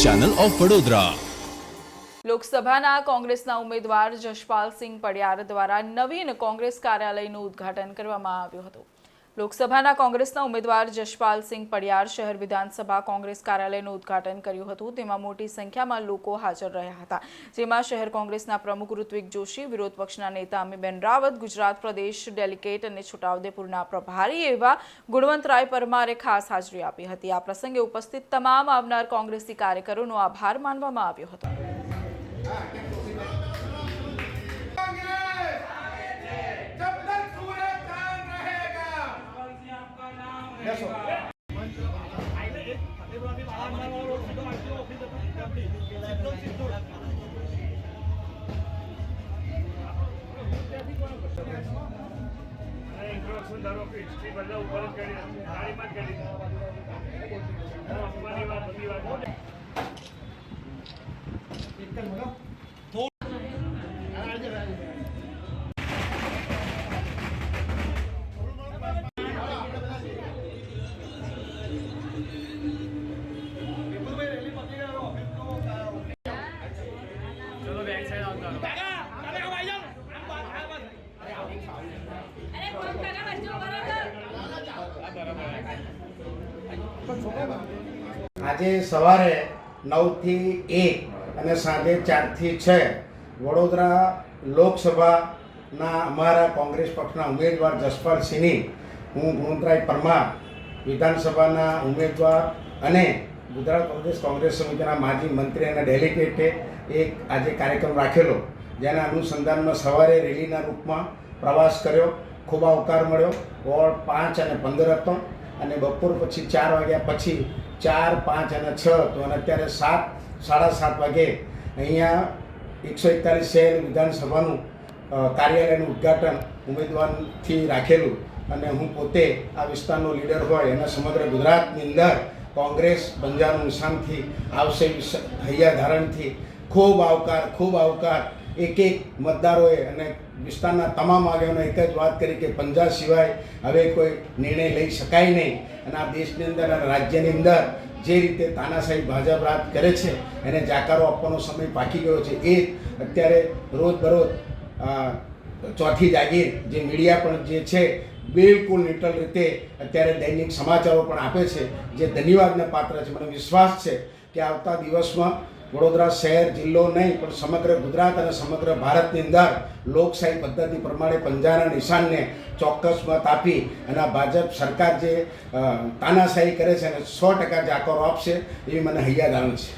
Channel of Vadodara. લોકસભાના કોંગ્રેસના ઉમેદવાર જશપાલસિંહ પડિયાર દ્વારા નવીન કોંગ્રેસ કાર્યાલયનું ઉદ્ઘાટન કરવામાં આવ્યું હતું. લોકસભાના કોંગ્રેસના ઉમેદવાર જશપાલસિંહ પડિયાર શહેર વિધાનસભા કોંગ્રેસ કાર્યાલયનું ઉદ્ઘાટન કર્યું હતું. તેમાં મોટી સંખ્યામાં લોકો હાજર રહ્યા હતા. જેમાં શહેર કોંગ્રેસના પ્રમુખ ઋત્વિક જોશી, વિરોધ પક્ષના નેતા અમીબેન રાવત, ગુજરાત પ્રદેશ ડેલિગેટ અને છોટાઉદેપુરના પ્રભારી એવા ગુણવંતરાય પરમારે ખાસ હાજરી આપી હતી. આ પ્રસંગે ઉપસ્થિત તમામ આવનાર કોંગ્રેસી કાર્યકરોનો આભાર માનવામાં આવ્યો હતો. જ કરી જ અંબાની વાત વાત ચલો આજે સવારે નવથી એક અને સાંજે ચારથી છ વડોદરા લોકસભાના અમારા કોંગ્રેસ પક્ષના ઉમેદવાર જસપાલસિંહની, હું ગુણવંતરાય પરમાર, વિધાનસભાના ઉમેદવાર અને ગુજરાત પ્રદેશ કોંગ્રેસ સમિતિના માજી મંત્રી અને ડેલિગેટે એક આજે કાર્યક્રમ રાખેલો, જેના અનુસંધાનમાં સવારે રેલીના રૂપમાં પ્રવાસ કર્યો. ખૂબ આવકાર મળ્યો. વોર્ડ પાંચ અને પંદર હતો અને બપોર પછી ચાર વાગ્યા પછી ચાર, પાંચ અને છ હતો. અને અત્યારે સાત, સાડા સાત વાગે અહીંયા એકસો એકતાલીસ શહેર વિધાનસભાનું કાર્યાલયનું ઉદ્ઘાટન ઉમેદવારથી રાખેલું અને હું પોતે આ વિસ્તારનો લીડર હોય એના સમગ્ર ગુજરાતની અંદર કોંગ્રેસ બંજારનું નિશાનથી આવશે હૈયા ધારણથી ખૂબ આવકાર ખૂબ આવકાર એક એક મતદારોએ અને વિસ્તારના તમામ આગેવાનો એક જ વાત કરી કે પંજાબ સિવાય હવે કોઈ નિર્ણય લઈ શકાય નહીં. અને આ દેશની અંદર અને રાજ્યની અંદર જે રીતે તાનાશાહી ભાજપ રાજ કરે છે, એને જાકારો આપવાનો સમય પાકી ગયો છે, એ અત્યારે રોજ બરોજ ચોથી જાગીર જે મીડિયા પણ જે છે, બિલકુલ ન્યુટ્રલ રીતે અત્યારે દૈનિક સમાચારો પણ આપે છે, જે ધન્યવાદને પાત્ર છે. મને વિશ્વાસ છે કે આવતા દિવસમાં વડોદરા શહેર, જિલ્લો નહીં, પણ સમગ્ર ગુજરાત અને સમગ્ર ભારતની અંદર લોકશાહી પદ્ધતિ પ્રમાણે પંજાના નિશાનને ચોક્કસ મત આપી અને ભાજપ સરકાર જે તાનાશાહી કરે છે અને સો ટકા જાકારો આપશે, એવી મને હૈયા આવે છે.